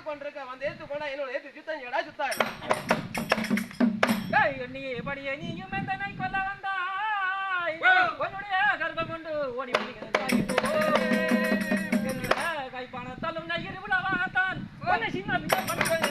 பார்த்து கொண்டிருக்க வந்து ஏத்து போனா என்னோட ஏத்து சுத்தம் எடா சுத்தம் நீ படிய நீயும் தன்னை கொல்ல வந்தாய்? உன்னுடைய கர்ப்பம் கொண்டு ஓடி கைப்பானத்தாலும் நயிர் உலவாத்தான் சின்ன பண்ண